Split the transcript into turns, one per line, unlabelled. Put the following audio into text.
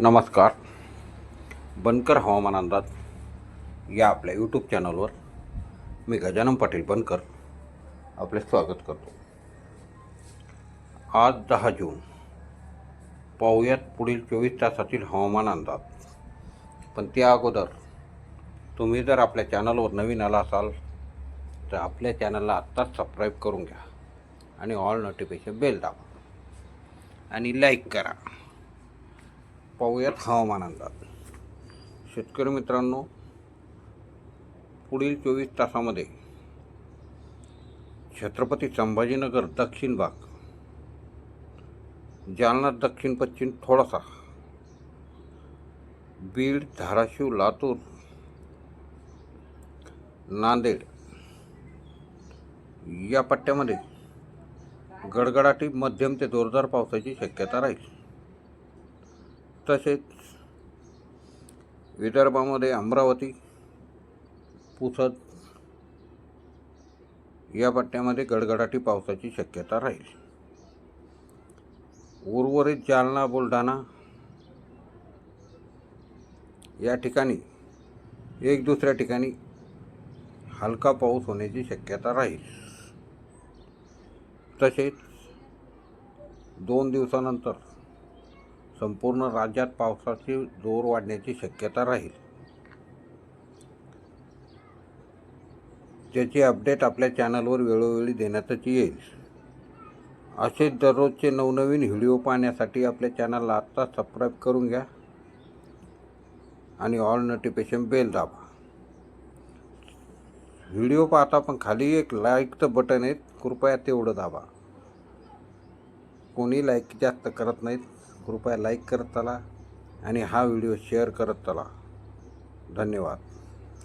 नमस्कार. बनकर हवामान अंदाज या आपल्या यूट्यूब चॅनलवर मी गजानन पाटील बनकर आपले स्वागत करतो. आज दहा जून. पाहूयात पुढील चोवीस तासातील हवामान अंदाज. पण त्या अगोदर तुम्ही जर आपल्या चॅनलवर नवीन आला असाल तर आपल्या चॅनलला आत्ताच सबस्क्राईब करून घ्या आणि ऑल नोटिफिकेशन बेल दाबा. आणि लाईक करा. पाहूयात हवामान अंदाज. शेतकरी मित्रांनो पुढील चोवीस तासामध्ये छत्रपती संभाजीनगर दक्षिण भाग जालना दक्षिण पश्चिम थोडासा बीड धाराशिव लातूर नांदेड या पट्ट्यामध्ये गडगडाटी मध्यम ते जोरदार पावसाची शक्यता राहील. तसेच विदर्भामध्ये अमरावती पुसद या पट्ट्यामध्ये गडगडाटी पावसाची शक्यता राहील. उर्वरित जालना बुलढाणा या ठिकाणी एक दुसऱ्या ठिकाणी हलका पाऊस होण्याची शक्यता राहील. तसेच दोन दिवसानंतर संपूर्ण राज्यात पावसाची जोर वाढण्याची शक्यता राहील. त्याची अपडेट आपल्या चॅनलवर वेळोवेळी देण्यातच येईल. असेच दररोजचे नवनवीन व्हिडिओ पाहण्यासाठी आपल्या चॅनलला आत्ता सबस्क्राईब करून घ्या आणि ऑल नोटिफिकेशन बेल दाबा. व्हिडिओ पाहता पण खाली एक लाईकचं बटन आहे कृपया तेवढं दाबा. कोणी लाईक जास्त करत नाहीत कृपया लाईक करत चला आणि हा व्हिडिओ शेअर करत चला. धन्यवाद.